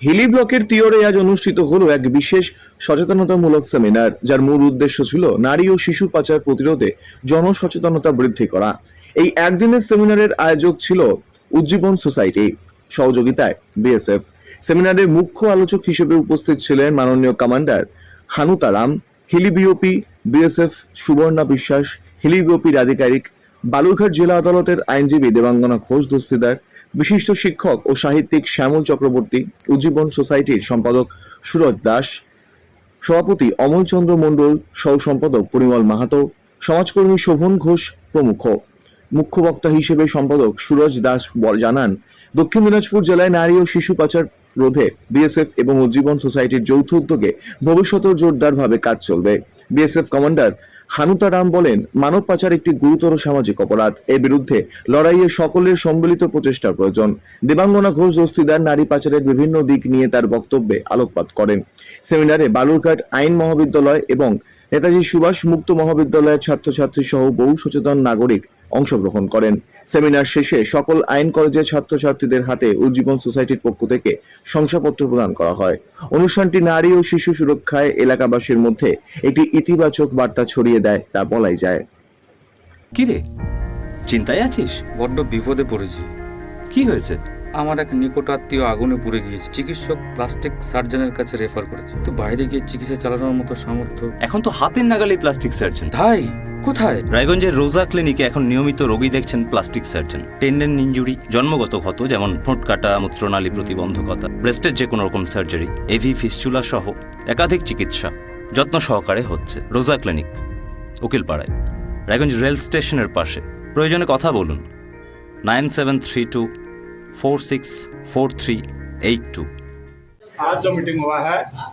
হিলি ব্লকের তিওরে আজ অনুষ্ঠিত হলো এক বিশেষ সচেতনতামূলক সেমিনার, যার মূল উদ্দেশ্য ছিল নারী ও শিশু পাচার প্রতিরোধে জনসচেতনতা বৃদ্ধি করা। এই একদিনের সেমিনারের আয়োজক ছিল উজ্জীবন সোসাইটি, সহযোগিতায় বিএসএফ। সেমিনারের মুখ্য আলোচক হিসেবে উপস্থিত ছিলেন মাননীয় commander Hanutaram Hili BOP BSF Subarna Biswas, Hili বিওপির আধিকারিক বালুরঘাট জেলা আদালতের আইনজীবী দেবাঙ্গনা ঘোষ দস্তিদার বিশিষ্ট শিক্ষক ও সাহিত্যিক শ্যামল চক্রবর্তী, উজ্জীবন সোসাইটির সম্পাদক সুরজ দাস, সভাপতি অমলচন্দ্র মণ্ডল, সহ সম্পাদক পরিমল মাহাতো, সমাজকর্মী শোভন ঘোষ প্রমুখ। মুখ্য বক্তা হিসেবে সম্পাদক সুরজ দাস জানান, দক্ষিণ দিনাজপুর জেলায় নারী ও শিশু পাচার রোধে বিএসএফ এবং উজ্জীবন সোসাইটির যৌথ উদ্যোগে ভবিষ্যতেও জোরদারভাবে কাজ চলবে। বিএসএফ কমান্ডার হানুতা রাম বলেন, মানব পাচার একটি গুরুতর সামাজিক অপরাধ। এর বিরুদ্ধে লড়াইয়ে সকলের সম্মিলিত প্রচেষ্টার প্রয়োজন। দেবাঙ্গনা ঘোষ দস্তিদার নারী পাচারের বিভিন্ন দিক নিয়ে তার বক্তব্যে আলোকপাত করেন। সেমিনারে বালুরঘাট আইন মহাবিদ্যালয় এবং নেতাজি সুভাষ মুক্ত মহাবিদ্যালয়ের ছাত্রছাত্রী সহ বহু সচেতন নাগরিক অংশগ্রহণ করেন। সেমিনার শেষে সকল আইন কলেজের ছাত্রছাত্রীদের হাতে উজ্জীবন সোসাইটির পক্ষ থেকে শংসাপত্র প্রদান করা হয়। অনুষ্ঠানটি নারী ও শিশু সুরক্ষায় এলাকাবাসীর মধ্যে একটি ইতিবাচক বার্তা ছড়িয়ে দেয় তা বলাই যায়। কি রে? চিন্তায় আছিস? বড্ড বিপদে পড়েছি। কি হয়েছে? আমার এক নিকট আত্মীয় আগুনে পুড়ে গিয়েছে। চিকিৎসক প্লাস্টিক সার্জনের কাছে রেফার করেছে। তো বাইরে গিয়ে চিকিৎসা চালানোর মতো সামর্থ্য এখন তো হাতের নাগালে প্লাস্টিক সার্জন। তাই? কোথায় রায়গঞ্জের রোজা ক্লিনিকে এখন নিয়মিত রোগী দেখছেন প্লাস্টিক সার্জন টেন্ডেন ইঞ্জুরি জন্মগত ক্ষত যেমন ঠোঁট কাটা মূত্রনালী প্রতিবন্ধকতা ব্রেস্টের যে কোনো রকম সার্জারি এভি ফিস্চুলা সহ একাধিক চিকিৎসা যত্ন সহকারে হচ্ছে রোজা ক্লিনিক উকিলপাড়ায় রায়গঞ্জ রেল স্টেশনের পাশে প্রয়োজনে কথা বলুন nine seven three two four six four three eight two आज जो मीटिंग हुआ है